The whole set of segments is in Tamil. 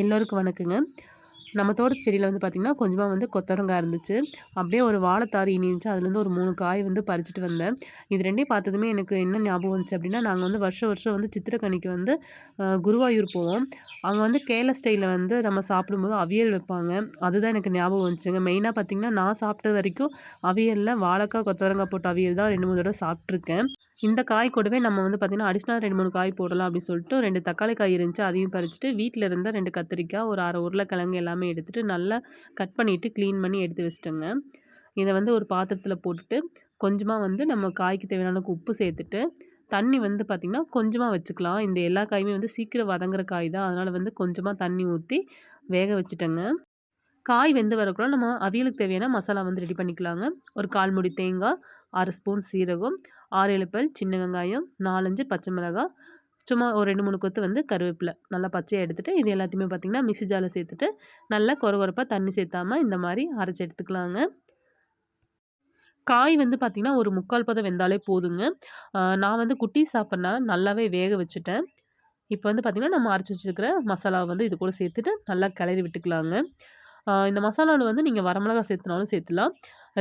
எல்லோருக்கும் வணக்கங்க. நம்ம தோட்ட செடியில் வந்து பார்த்திங்கன்னா கொஞ்சமாக வந்து கொத்தரங்காய் இருந்துச்சு. அப்படியே ஒரு வாழைத்தாறு இனி இருந்துச்சு அதுலேருந்து ஒரு மூணு காய் வந்து பறிச்சுட்டு வந்தேன். இது ரெண்டையும் பார்த்ததுமே எனக்கு என்ன ஞாபகம் வந்துச்சு அப்படின்னா நாங்கள் வந்து வருஷம் வருஷம் வந்து சித்திரக்கணிக்கு வந்து குருவாயூர் போவோம். அங்கே வந்து கேல ஸ்டைலில் வந்து நம்ம சாப்பிடும்போது அவியல் வைப்பாங்க. அதுதான் எனக்கு ஞாபகம் வந்துச்சுங்க. மெயினாக பார்த்திங்கன்னா நான் சாப்பிட்ட வரைக்கும் அவியலில் வாழைக்காய் கொத்தவரங்காய் போட்ட அவியல் தான் ரெண்டு மூணு தடவை சாப்பிட்ருக்கேன் இந்த காய் கூடவே நம்ம வந்து பார்த்திங்கன்னா அடிஷ்னல் ரெண்டு மூணு காய் போடலாம் அப்படின்னு சொல்லிட்டு ரெண்டு தக்காளி காய் இருந்துச்சு அதையும் பறிச்சுட்டு வீட்டில் இருந்த ரெண்டு கத்திரிக்காய் ஒரு அரை உருளைக்கிழங்கு எல்லாமே எடுத்துகிட்டு நல்லா கட் பண்ணிவிட்டு க்ளீன் பண்ணி எடுத்து வச்சுட்டேங்க. இதை வந்து ஒரு பாத்திரத்தில் போட்டுட்டு கொஞ்சமாக வந்து நம்ம காய்க்கு தேவையான உப்பு சேர்த்துட்டு தண்ணி வந்து பார்த்திங்கன்னா கொஞ்சமாக வச்சுக்கலாம். இந்த எல்லா காயுமே வந்து சீக்கிரம் வதங்குற காய் தான். அதனால் வந்து கொஞ்சமாக தண்ணி ஊற்றி வேக வச்சுட்டேங்க. காய் வெந்து வரக்குள்ள நம்ம அவியலுக்கு தேவையான மசாலா வந்து ரெடி பண்ணிக்கலாங்க. ஒரு கால் முடி தேங்காய் அரை ஸ்பூன் சீரகம் ஆறு இழுப்பல் சின்ன வெங்காயம் நாலஞ்சு பச்சை மிளகாய் சும்மா ஒரு ரெண்டு மூணு கொத்து வந்து கருவேப்பிலை. நல்லா பச்சையாக எடுத்துகிட்டு இது எல்லாத்தையுமே பார்த்திங்கன்னா மிக்சி ஜாலில் சேர்த்துட்டு நல்லா கொர கொரப்பாக தண்ணி சேர்த்தாமல் இந்த மாதிரி அரைச்சி எடுத்துக்கலாங்க. காய் வந்து பார்த்திங்கன்னா ஒரு முக்கால் பதம் வெந்தாலே போதுங்க. நான் வந்து குட்டி சாப்பிட்றனால நல்லாவே வேக வச்சுட்டேன். இப்போ வந்து பார்த்திங்கன்னா நம்ம அரைச்சி வச்சுருக்கிற மசாலாவை வந்து இது கூட சேர்த்துட்டு நல்லா கிளறி விட்டுக்கலாங்க. இந்த மசாலாவில் வந்து நீங்கள் வரமிளகா சேர்த்துனாலும் சேர்த்துலாம்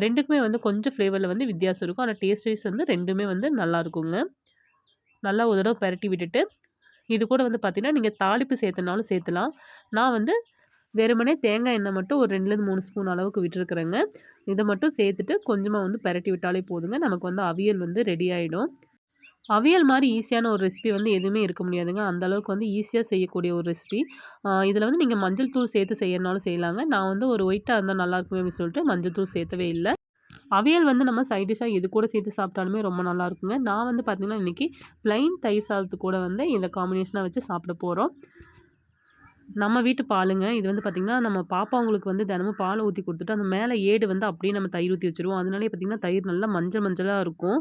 ரெண்டுக்குமே வந்து கொஞ்சம் ஃப்ளேவரில் வந்து வித்தியாசம் இருக்கும். ஆனால் டேஸ்ட் வைஸ் வந்து ரெண்டுமே வந்து நல்லாயிருக்குங்க நல்லா ஒரு தடவை பரட்டி விட்டுட்டு இது கூட வந்து பார்த்திங்கன்னா நீங்கள் தாளிப்பு சேர்த்துனாலும் சேர்த்துலாம் நான் வந்து வெறுமனே தேங்காய் எண்ணெய் மட்டும் ஒரு ரெண்டுலேருந்து மூணு ஸ்பூன் அளவுக்கு விட்டுருக்குறேங்க. இதை மட்டும் சேர்த்துட்டு கொஞ்சமாக வந்து பரட்டி விட்டாலே போதுங்க. நமக்கு வந்து அவியல் வந்து ரெடி ஆகிடும் அவியல் மாதிரி ஈஸியான ஒரு ரெசிபி வந்து எதுவுமே இருக்க முடியாதுங்க. அந்தளவுக்கு வந்து ஈஸியாக செய்யக்கூடிய ஒரு ரெசிபி இதில் வந்து நீங்கள் மஞ்சள் தூள் சேர்த்து செய்யறனாலும் செய்யலாங்க. நான் வந்து ஒரு ஒயிட்டாக இருந்தால் நல்லாயிருக்கும் அப்படின்னு சொல்லிட்டு மஞ்சள் தூள் சேர்த்தவே இல்லை. அவியல் வந்து நம்ம சைட் டிஷ்ஷாக எது கூட சேர்த்து சாப்பிட்டாலுமே ரொம்ப நல்லா இருக்குங்க. நான் வந்து பார்த்திங்கன்னா இன்றைக்கி ப்ளைன் தயிர் சாதத்து கூட வந்து இந்த காம்பினேஷனாக வச்சு சாப்பிட போகிறோம் நம்ம வீட்டு பாலுங்க. இது வந்து பார்த்திங்கன்னா நம்ம பாப்பாங்களுக்கு வந்து தினமும் பால் ஊற்றி கொடுத்துட்டு அந்த மேலே ஏடு வந்து அப்படியே நம்ம தயிர் ஊற்றி வச்சுருவோம். அதனாலே பார்த்திங்கன்னா தயிர் நல்லா மஞ்சள் மஞ்சளாக இருக்கும்.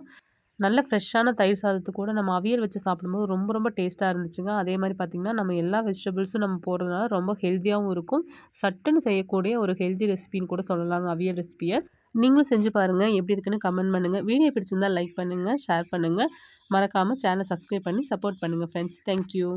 நல்ல ஃப்ரெஷ்ஷான தயிர் சாதத்து கூட நம்ம அவியல் வச்சு சாப்பிடும்போது ரொம்ப ரொம்ப டேஸ்ட்டாக இருந்துச்சுங்க. அதே மாதிரி பார்த்திங்கன்னா நம்ம எல்லா வெஜிடபிள்ஸும் நம்ம போடுறதுனால ரொம்ப ஹெல்த்தியாகவும் இருக்கும். சட்டுன்னு செய்யக்கூடிய ஒரு ஹெல்த்தி ரெசிபின்னு கூட சொல்லலாங்க அவியல் ரெசிபியை நீங்களும் செஞ்சு பாருங்கள் எப்படி இருக்குன்னு கமெண்ட் பண்ணுங்கள் வீடியோ பிடிச்சிருந்தால் லைக் பண்ணுங்கள் ஷேர் பண்ணுங்கள் மறக்காமல் சேனலை சப்ஸ்கிரைப் பண்ணி சப்போர்ட் பண்ணுங்கள் ஃப்ரெண்ட்ஸ் தேங்க்யூ